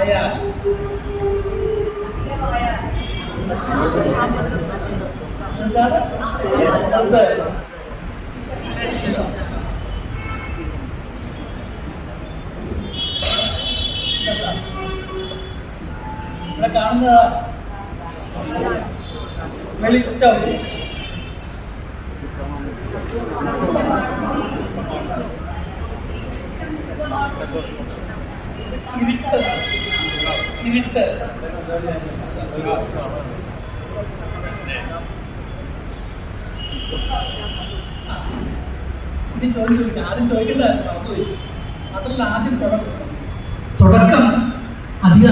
ആയാൽ എന്താണ് അത് ഇവിടെ കാണുന്നതാ വെളിച്ചം ഇരുട്ടത് ഇരുട്ട് ആദ്യം ചോദിക്കണ്ടായിരുന്നു മറന്നുപോയി. മാത്രമല്ല ആദ്യം തുടക്കം. തുടക്കം അധികം